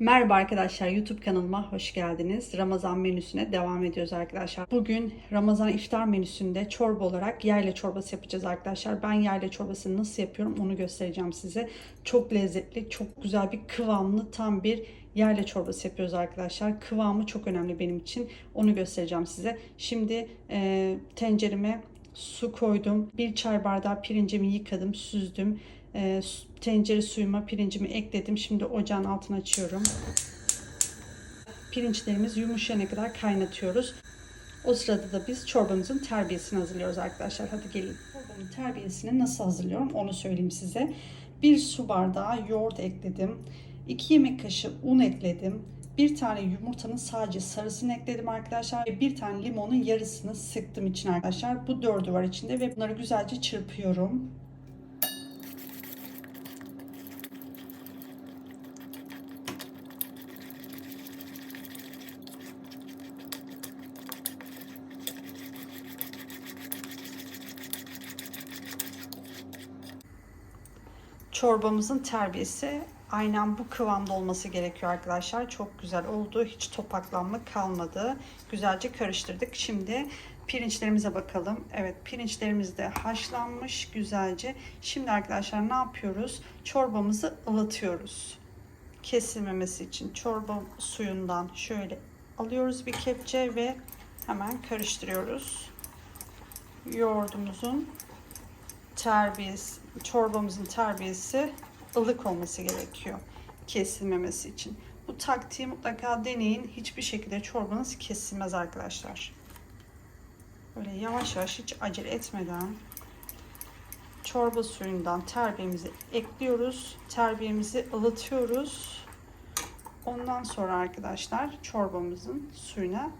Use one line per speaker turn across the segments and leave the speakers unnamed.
Merhaba arkadaşlar YouTube kanalıma hoş geldiniz. Ramazan menüsüne devam ediyoruz arkadaşlar. Bugün Ramazan iftar menüsünde çorba olarak yayla çorbası yapacağız arkadaşlar. Ben yayla çorbasını nasıl yapıyorum onu göstereceğim size. Çok lezzetli, çok güzel bir kıvamlı tam bir yayla çorbası yapıyoruz arkadaşlar. Kıvamı çok önemli benim için. Onu göstereceğim size. Şimdi e, tencereme su koydum. Bir çay bardağı pirincimi yıkadım, süzdüm. E, tencere suyuma pirincimi ekledim. Şimdi ocağın altını açıyorum. Pirinçlerimiz yumuşayana kadar kaynatıyoruz. O sırada da biz çorbamızın terbiyesini hazırlıyoruz arkadaşlar. Hadi gelin. Çorbamın terbiyesini nasıl hazırlıyorum onu söyleyeyim size. Bir su bardağı yoğurt ekledim. 2 yemek kaşığı un ekledim. Bir tane yumurtanın sadece sarısını ekledim arkadaşlar. Ve bir tane limonun yarısını sıktım içine arkadaşlar. Bu dördü var içinde ve bunları güzelce çırpıyorum. Çorbamızın terbiyesi aynen bu kıvamda olması gerekiyor arkadaşlar. Çok güzel oldu. Hiç topaklanma kalmadı. Güzelce karıştırdık. Şimdi pirinçlerimize bakalım. Evet pirinçlerimiz de haşlanmış güzelce. Şimdi arkadaşlar ne yapıyoruz? Çorbamızı ılıtıyoruz. Kesilmemesi için çorba suyundan şöyle alıyoruz bir kepçe ve hemen karıştırıyoruz. Yoğurdumuzun terbiyesi, çorbamızın terbiyesi ılık olması gerekiyor kesilmemesi için. Bu taktiği mutlaka deneyin. Hiçbir şekilde çorbanız kesilmez arkadaşlar. Böyle yavaş yavaş hiç acele etmeden çorba suyundan terbiyemizi ekliyoruz. Terbiyemizi ılıtıyoruz. Ondan sonra arkadaşlar çorbamızın suyuna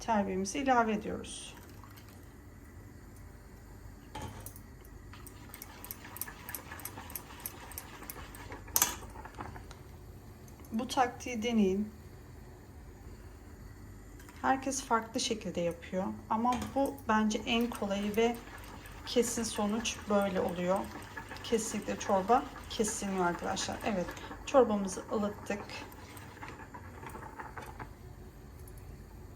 terbiyemizi ilave ediyoruz. Bu taktiği deneyin. Herkes farklı şekilde yapıyor ama bu bence en kolayı ve kesin sonuç böyle oluyor. Kesinlikle çorba kesilmiyor arkadaşlar. Evet, çorbamızı ılıttık.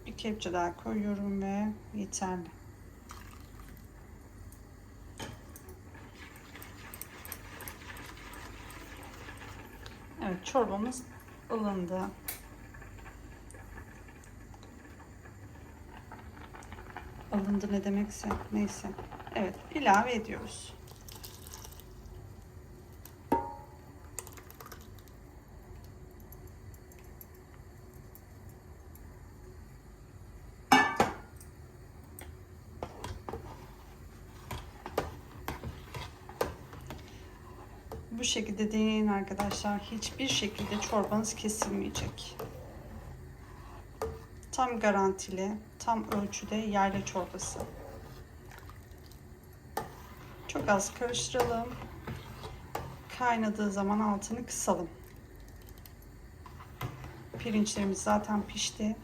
Bir kepçe daha koyuyorum ve yeterli. Evet, çorbamız ılındı. Alındı ne demekse neyse. Evet ilave ediyoruz. Bu şekilde deneyin arkadaşlar. Hiçbir şekilde çorbanız kesilmeyecek. Tam garantili, tam ölçüde yayla çorbası. Çok az karıştıralım. Kaynadığı zaman altını kısalım. Pirinçlerimiz zaten pişti.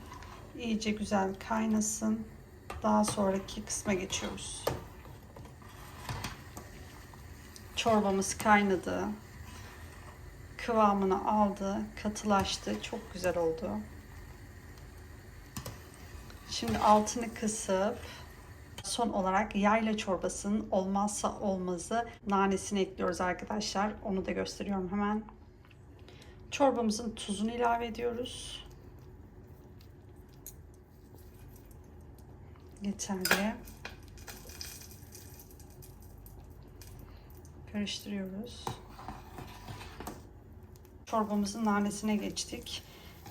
İyice güzel kaynasın. Daha sonraki kısma geçiyoruz. Çorbamız kaynadı. Kıvamını aldı, katılaştı. Çok güzel oldu. Şimdi altını kısıp son olarak yayla çorbasının olmazsa olmazı nanesini ekliyoruz arkadaşlar. Onu da gösteriyorum hemen. Çorbamızın tuzunu ilave ediyoruz. Yeterli. Karıştırıyoruz. Çorbamızın nanesine geçtik.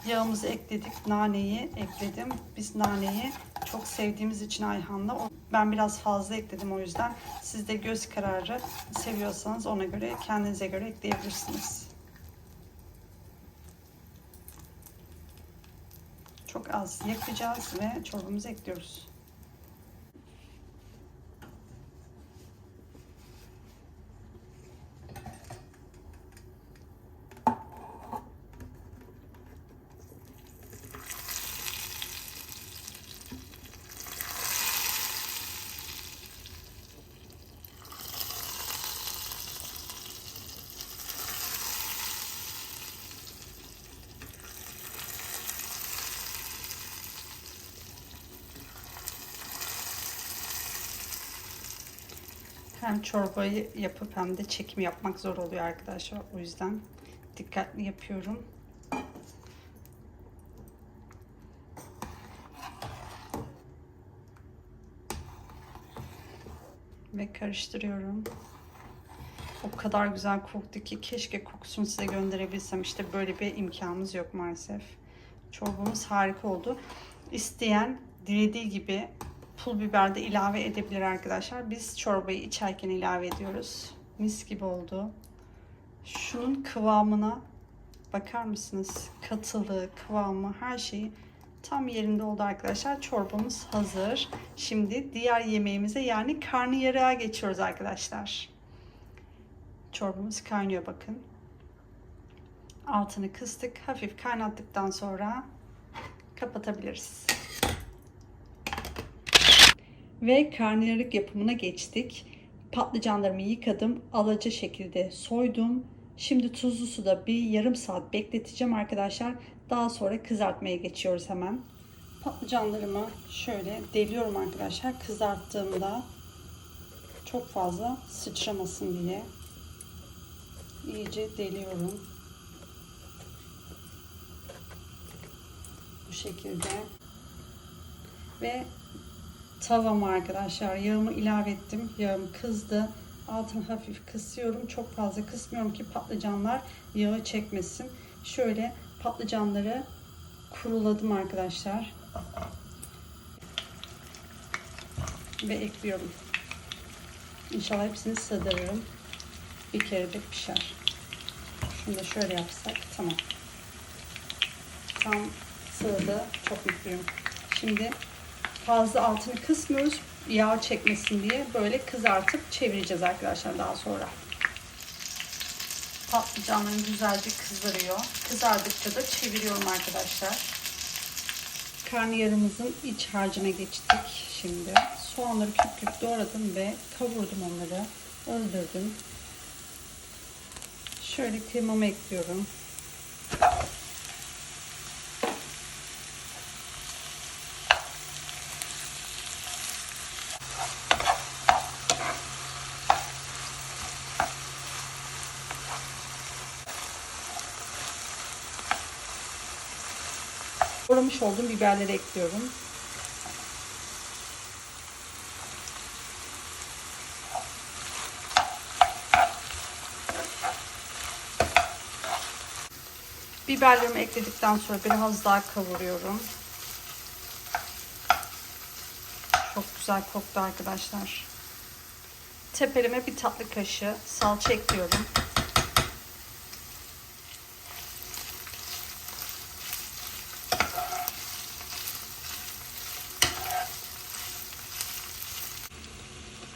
Yağımızı ekledik. Naneyi ekledim. Biz naneyi çok sevdiğimiz için Ayhan'la ben biraz fazla ekledim o yüzden. Siz de göz kararı seviyorsanız ona göre kendinize göre ekleyebilirsiniz. Çok az yakacağız ve çorbamızı ekliyoruz. Hem çorbayı yapıp hem de çekim yapmak zor oluyor arkadaşlar. O yüzden dikkatli yapıyorum. Ve karıştırıyorum. O kadar güzel koktu ki keşke kokusunu size gönderebilsem. İşte böyle bir imkanımız yok maalesef. Çorbamız harika oldu. İsteyen dilediği gibi pul biber de ilave edebilir arkadaşlar. Biz çorbayı içerken ilave ediyoruz. Mis gibi oldu. Şunun kıvamına bakar mısınız? Katılığı, kıvamı, her şeyi tam yerinde oldu arkadaşlar. Çorbamız hazır. Şimdi diğer yemeğimize yani karnıyarığa geçiyoruz arkadaşlar. Çorbamız kaynıyor bakın. Altını kıstık. Hafif kaynattıktan sonra kapatabiliriz. Ve karnıyarık yapımına geçtik. Patlıcanlarımı yıkadım. Alaca şekilde soydum. Şimdi tuzlu suda bir yarım saat bekleteceğim arkadaşlar. Daha sonra kızartmaya geçiyoruz hemen. Patlıcanlarımı şöyle deliyorum arkadaşlar. Kızarttığımda çok fazla sıçramasın diye iyice deliyorum. Bu şekilde. Ve tavam arkadaşlar yağımı ilave ettim. Yağım kızdı. Altını hafif kısıyorum. Çok fazla kısmıyorum ki patlıcanlar yağı çekmesin. Şöyle patlıcanları kuruladım arkadaşlar. Ve ekliyorum. İnşallah hepsini sığdırırım. Bir kere de pişer. Şunu da şöyle yapsak tamam. Tam sığdı. Çok mutluyum. Şimdi fazla altını kısmıyoruz. Yağ çekmesin diye böyle kızartıp çevireceğiz arkadaşlar daha sonra. Patlıcanların güzelce kızarıyor. Kızardıkça da çeviriyorum arkadaşlar. Karnıyarımızın iç harcına geçtik şimdi. Soğanları küp küp doğradım ve kavurdum onları. Öldürdüm. Şöyle kıymamı ekliyorum. Doğramış olduğum biberleri ekliyorum. Biberlerimi ekledikten sonra biraz daha kavuruyorum. Çok güzel koktu arkadaşlar. Tepeleme bir tatlı kaşığı salça ekliyorum.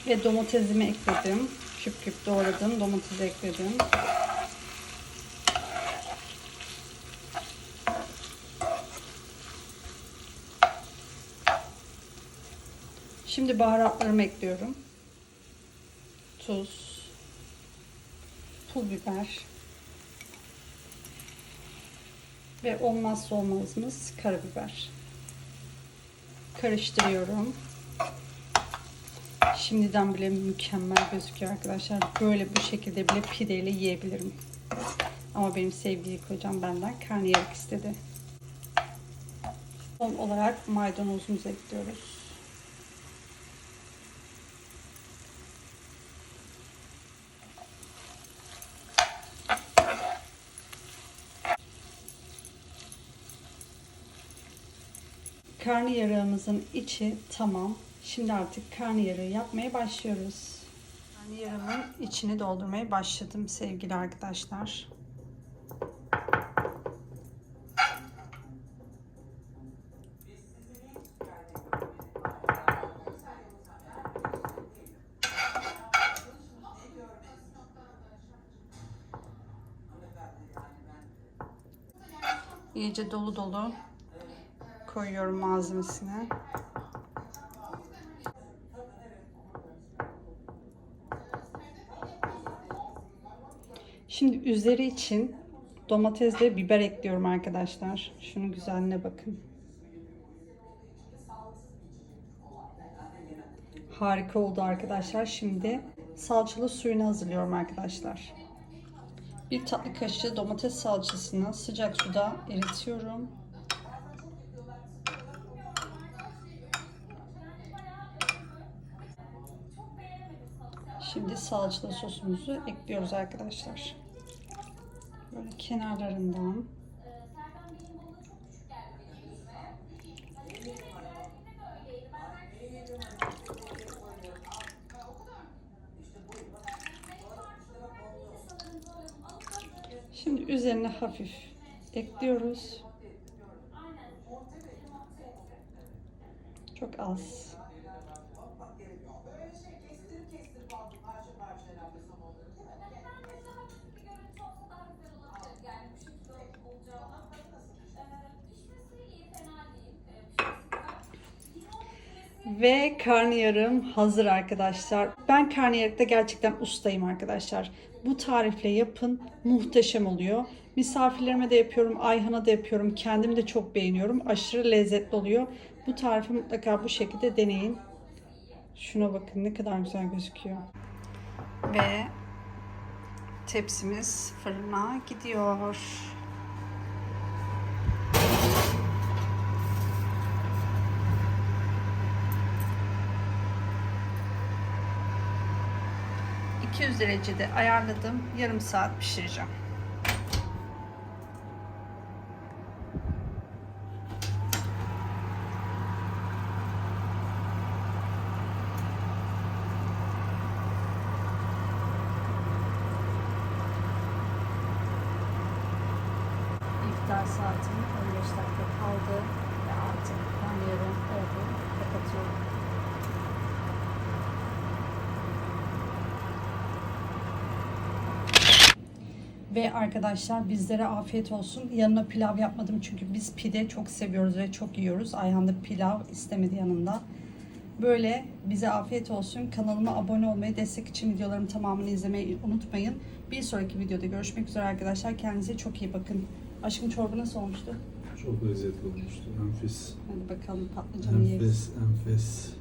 Ve domatesimi ekledim. Küp küp doğradım. Domatesi ekledim. Şimdi baharatlarımı ekliyorum. Tuz, pul biber ve olmazsa olmazımız karabiber. Karıştırıyorum. Şimdiden bile mükemmel gözüküyor arkadaşlar. Böyle bu şekilde bile pideyle yiyebilirim. Ama benim sevgili kocam benden karnıyarık istedi. Son olarak maydanozumuzu ekliyoruz. Karnıyarığımızın içi tamam. Şimdi artık karnıyarığı yapmaya başlıyoruz. Karnıyarığımın içini doldurmaya başladım sevgili arkadaşlar. İyice dolu dolu koyuyorum malzemesine. Şimdi üzeri için domates ve biber ekliyorum arkadaşlar. Şunun güzelliğine bakın. Harika oldu arkadaşlar. Şimdi salçalı suyunu hazırlıyorum arkadaşlar. Bir tatlı kaşığı domates salçasını sıcak suda eritiyorum. Şimdi salçalı sosumuzu ekliyoruz arkadaşlar. Böyle kenarlarından Şimdi üzerine hafif ekliyoruz. Çok az. Ve karnıyarım hazır arkadaşlar. Ben karnıyarıkta gerçekten ustayım arkadaşlar. Bu tarifle yapın muhteşem oluyor. Misafirlerime de yapıyorum, Ayhan'a da yapıyorum. Kendim de çok beğeniyorum. Aşırı lezzetli oluyor. Bu tarifi mutlaka bu şekilde deneyin. Şuna bakın ne kadar güzel gözüküyor. Ve tepsimiz fırına gidiyor. ...200 derecede ayarladım. Yarım saat pişireceğim. İftar saatim 15 dakika kaldı ve artık karnıyarım oldu. Kapatıyorum. Ve arkadaşlar bizlere afiyet olsun. Yanına pilav yapmadım çünkü biz pide çok seviyoruz ve çok yiyoruz. Ayhan da pilav istemedi yanında. Böyle bize afiyet olsun. Kanalıma abone olmayı, destek için videolarımın tamamını izlemeyi unutmayın. Bir sonraki videoda görüşmek üzere arkadaşlar. Kendinize çok iyi bakın. Aşkım çorba nasıl olmuştu?
Çok lezzetli olmuştu. Enfes.
Hadi bakalım patlıcanı yiyelim.
Enfes, enfes.